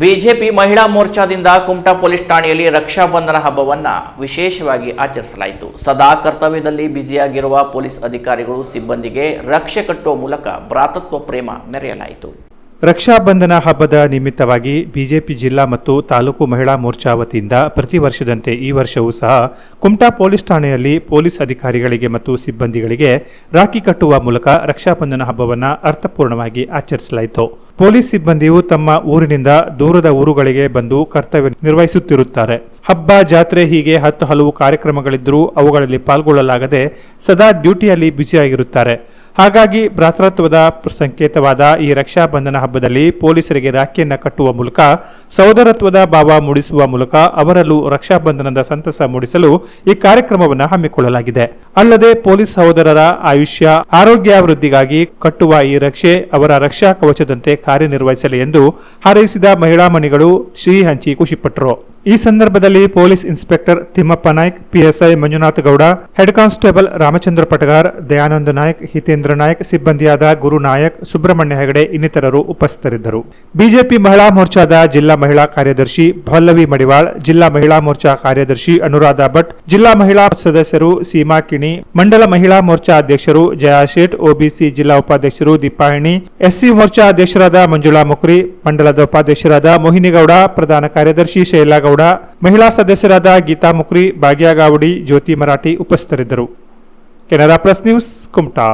BJP ಮಹಿಳಾ ಮೋರ್ಚಾದಿಂದ Kumta police ಠಾಣೆಯಲ್ಲಿ ರಕ್ಷಾ ಬಂಧನ ಹಬ್ಬವನ್ನ ವಿಶೇಷವಾಗಿ ಆಚರಿಸಲಾಯಿತು. ಸದಾ ಕರ್ತವ್ಯದಲ್ಲಿ ಬ್ಯುಸಿಯಾಗಿರುವ ಪೊಲೀಸ್ ಅಧಿಕಾರಿಗಳು ಸಿಬ್ಬಂದಿಗೆ ರಕ್ಷೆ ಕಟ್ಟುವ ಮೂಲಕ ಭ್ರಾತತ್ವ ಪ್ರೇಮ ಮೆರೆಯಲಾಯಿತು. ರಕ್ಷಾಬಂಧನ ಹಬ್ಬದ ನಿಮಿತ್ತವಾಗಿ ಬಿಜೆಪಿ ಜಿಲ್ಲಾ ಮತ್ತು ತಾಲೂಕು ಮಹಿಳಾ ಮೋರ್ಚಾ ವತಿಯಿಂದ ಪ್ರತಿ ವರ್ಷದಂತೆ ಈ ವರ್ಷವೂ ಸಹ ಕುಮಟಾ ಪೊಲೀಸ್ ಠಾಣೆಯಲ್ಲಿ ಪೊಲೀಸ್ ಅಧಿಕಾರಿಗಳಿಗೆ ಮತ್ತು ಸಿಬ್ಬಂದಿಗಳಿಗೆ ರಾಖಿ ಕಟ್ಟುವ ಮೂಲಕ ರಕ್ಷಾಬಂಧನ ಹಬ್ಬವನ್ನು ಅರ್ಥಪೂರ್ಣವಾಗಿ ಆಚರಿಸಲಾಯಿತು. ಪೊಲೀಸ್ ಸಿಬ್ಬಂದಿಯು ತಮ್ಮ ಊರಿನಿಂದ ದೂರದ ಊರುಗಳಿಗೆ ಬಂದು ಕರ್ತವ್ಯ ನಿರ್ವಹಿಸುತ್ತಿರುತ್ತಾರೆ. ಹಬ್ಬ, ಜಾತ್ರೆ ಹೀಗೆ ಹತ್ತು ಹಲವು ಕಾರ್ಯಕ್ರಮಗಳಿದ್ದರೂ ಅವುಗಳಲ್ಲಿ ಪಾಲ್ಗೊಳ್ಳಲಾಗದೆ ಸದಾ ಡ್ಯೂಟಿಯಲ್ಲಿ ಬ್ಯುಸಿಯಾಗಿರುತ್ತಾರೆ. ಹಾಗಾಗಿ ಭ್ರಾತೃತ್ವದ ಸಂಕೇತವಾದ ಈ ರಕ್ಷಾಬಂಧನ ಹಬ್ಬದಲ್ಲಿ ಪೊಲೀಸರಿಗೆ ರಾಖಿಯನ್ನು ಕಟ್ಟುವ ಮೂಲಕ ಸಹೋದರತ್ವದ ಭಾವ ಮೂಡಿಸುವ ಮೂಲಕ ಅವರಲ್ಲೂ ರಕ್ಷಾಬಂಧನದ ಸಂತಸ ಮೂಡಿಸಲು ಈ ಕಾರ್ಯಕ್ರಮವನ್ನು ಹಮ್ಮಿಕೊಳ್ಳಲಾಗಿದೆ. ಅಲ್ಲದೆ ಪೊಲೀಸ್ ಸಹೋದರರ ಆಯುಷ್ಯ ಆರೋಗ್ಯಾಭಿವೃದ್ಧಿಗಾಗಿ ಕಟ್ಟುವ ಈ ರಕ್ಷೆ ಅವರ ರಕ್ಷಾ ಕವಚದಂತೆ ಕಾರ್ಯನಿರ್ವಹಿಸಲಿ ಎಂದು ಹಾರೈಸಿದ ಮಹಿಳಾ ಮಣಿಗಳು ಶ್ರೀ ಹಂಚಿ ಖುಷಿಪಟ್ಟರು. ಈ ಸಂದರ್ಭದಲ್ಲಿ police inspector Thimmappa Naik, PSI Manjunath Gowda, head constable Ramachandra Patagar, Dayananda Naik, Hitendra Naik, ಸಿಬ್ಬಂದಿಯಾದ Guru Nayak, Subrahmanya Hegde ಇನ್ನಿತರರು ಉಪಸ್ಥಿತರಿದ್ದರು. ಬಿಜೆಪಿ ಮಹಿಳಾ ಮೋರ್ಚಾದ ಜಿಲ್ಲಾ ಮಹಿಳಾ ಕಾರ್ಯದರ್ಶಿ ಭಲ್ಲವಿ ಮಡಿವಾಳ್, ಜಿಲ್ಲಾ ಮಹಿಳಾ ಮೋರ್ಚಾ ಕಾರ್ಯದರ್ಶಿ ಅನುರಾಧ ಭಟ್, ಜಿಲ್ಲಾ ಮಹಿಳಾ ಸದಸ್ಯರು ಸೀಮಾ ಕಿಣಿ, ಮಂಡಲ ಮಹಿಳಾ ಮೋರ್ಚಾ ಅಧ್ಯಕ್ಷರು ಜಯಾ ಶೇಟ್, ಒಬಿಸಿ ಜಿಲ್ಲಾ ಉಪಾಧ್ಯಕ್ಷರು ದೀಪಾಹಿಣಿ ಎಸ್ಸಿ ಮೋರ್ಚಾ ಅಧ್ಯಕ್ಷರಾದ ಮಂಜುಳಾ ಮುಕ್ರಿ ಮಂಡಲದ ಉಪಾಧ್ಯಕ್ಷರಾದ ಮೋಹಿನಿಗೌಡ, ಪ್ರಧಾನ ಕಾರ್ಯದರ್ಶಿ ಶೈಲಾಗೌಡ ಮಹಿಳಾ ಸದಸ್ಯರಾದ ಗೀತಾ ಮುಕ್ರಿ ಭಾಗ್ಯಗಾವಡಿ ಜ್ಯೋತಿ ಮರಾಠಿ ಉಪಸ್ಥಿತರಿದ್ದರು. Canara press news Kumta.